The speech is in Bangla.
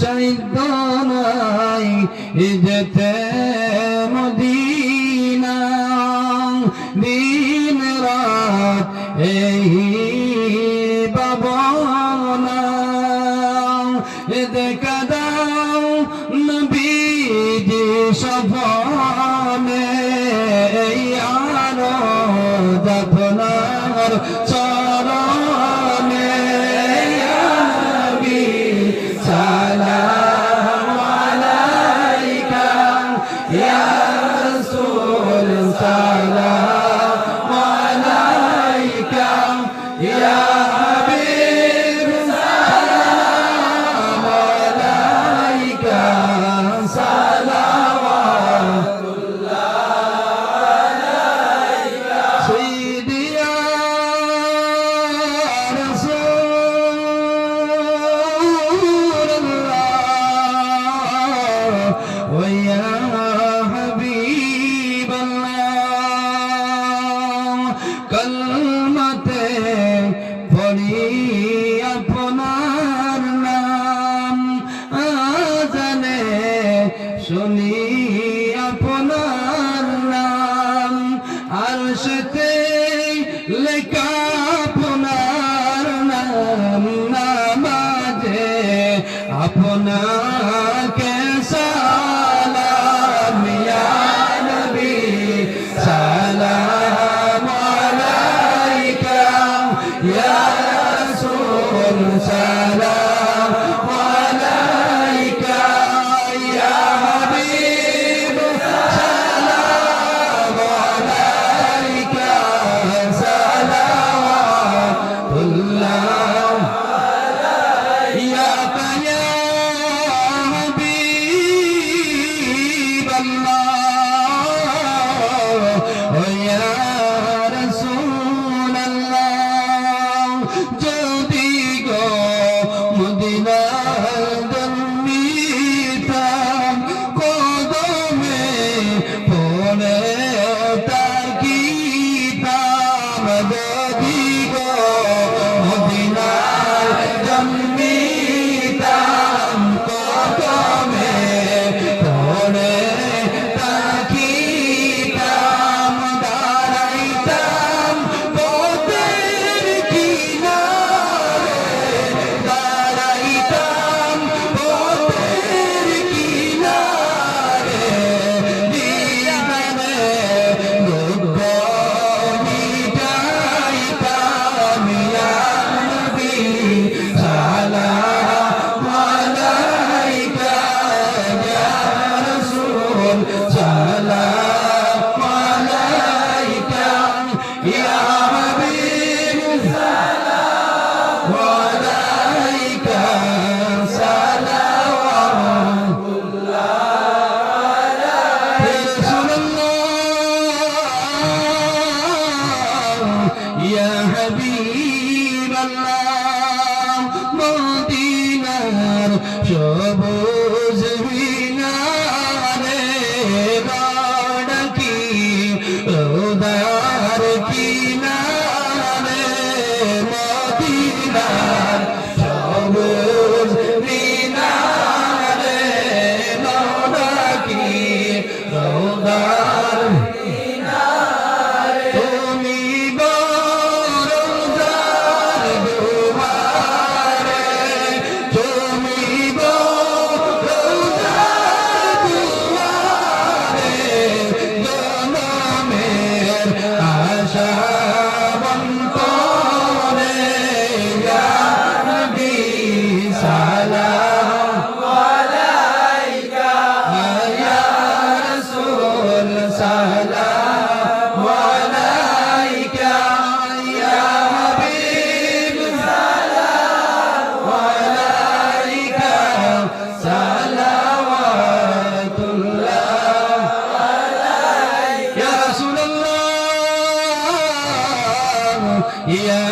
চৈতনাই যেতে মদিনা। দিন রাত এই বাবনা। দেখা দাও নবী সফল ويا حبيب الله كلمة فري أبنار نام آزل سنين Ya Rasul Yeah. Yeah.